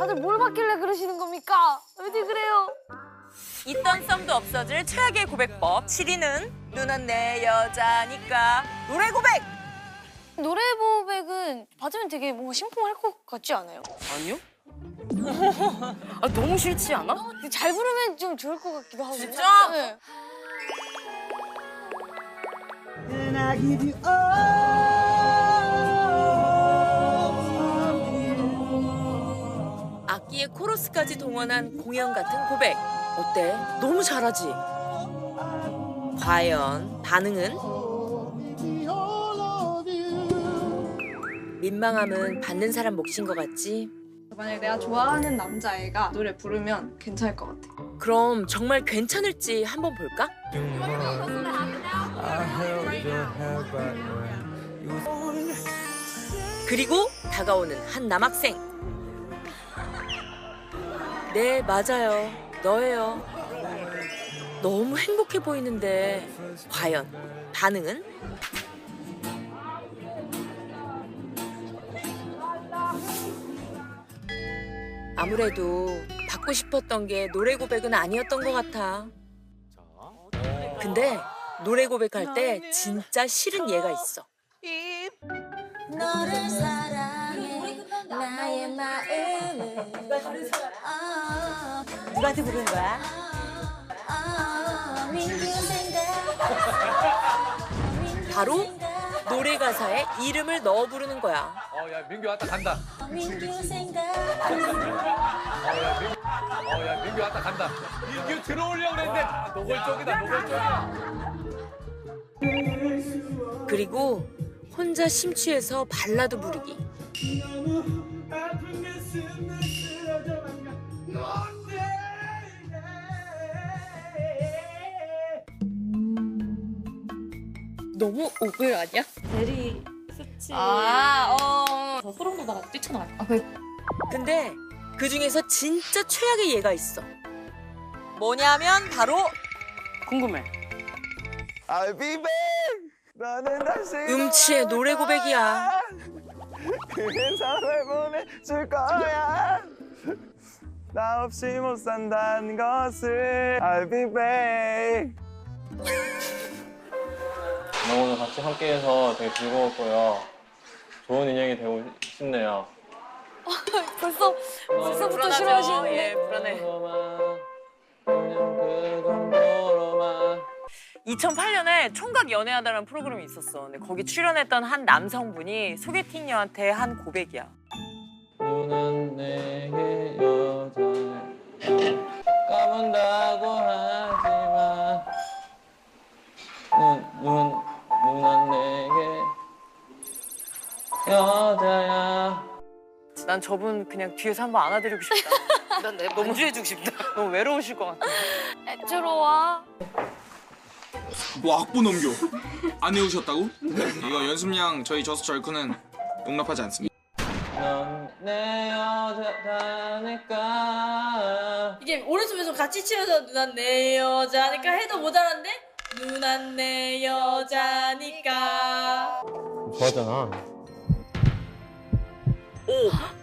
다들 뭘 받길래 그러시는 겁니까? 어디 그래요? 있던 썸도 없어질 최악의 고백법 7위는 누난 내 여자니까 노래 고백 노래 고백은 받으면 되게 뭔가 심쿵할 것 같지 않아요? 아니요? 아 너무 싫지 않아? 근데 잘 부르면 좀 좋을 것 같기도 하고. 진짜? 네. 악기의 코러스까지 동원한 공연 같은 고백 어때? 너무 잘하지? 과연 반응은? 민망함은 받는 사람 몫인 것 같지? 만약에 내가 좋아하는 남자애가 노래 부르면 괜찮을 것 같아. 그럼 정말 괜찮을지 한번 볼까? 그리고 다가오는 한 남학생. 네, 맞아요. 너예요. 너무 행복해 보이는데 과연 반응은? 아무래도 받고 싶었던 게 노래 고백은 아니었던 것 같아. 근데 노래 고백할 때 진짜 싫은 예가 있어. 너를 나의 마음을 아, 누구한테 부르는 거야? 아, 민규 생각 바로 노래 가사에 이름을 넣어 부르는 거야. 어, 야, 민규 왔다 간다. 민규 생각 어, 야, 민규, 어, 야, 민규 왔다 간다. 민규 들어오려고 그랬는데 노골적이다, 노골적이야. 그리고 혼자 심취해서 발라드 부르기. 너무 오글 아니야? 대리 수치. 아, 어. 저 소름 돋아가 뛰쳐나가. 아, 그 근데 그 중에서 진짜 최악의 예가 있어. 뭐냐면 바로 궁금해. I'll be back. 너는 다시 음치의 노래 고백이야. 그게 사회 보내줄 거야. 나 없이 못 산다는 것을 I'll be back. 오늘 같이 함께해서 되게 즐거웠고요. 좋은 인연이 되고 싶네요. 벌써 벌써부터 싫어하시는데. 예, 불안해. 그냥 그 정도로만 2008년에 총각 연애하다라는 프로그램이 있었어. 근데 거기 출연했던 한 남성분이 소개팅녀한테 한 고백이야. 누난 내게 여 여자야 난 저분 그냥 뒤에서 한번 안아드리고 싶다. 난 내 너무 해주고 싶다. 너무 외로우실 것 같아. 애처로워. 뭐 악보 넘겨 안 외우셨다고? 이거 연습량 저희 저수 절크는 용납하지 않습니다 넌내 여자다니까 이게 오른손 왼손 같이 치면서 누난 내 여자니까 해도 모자란데 누난 내 여자니까 좋았잖아 오.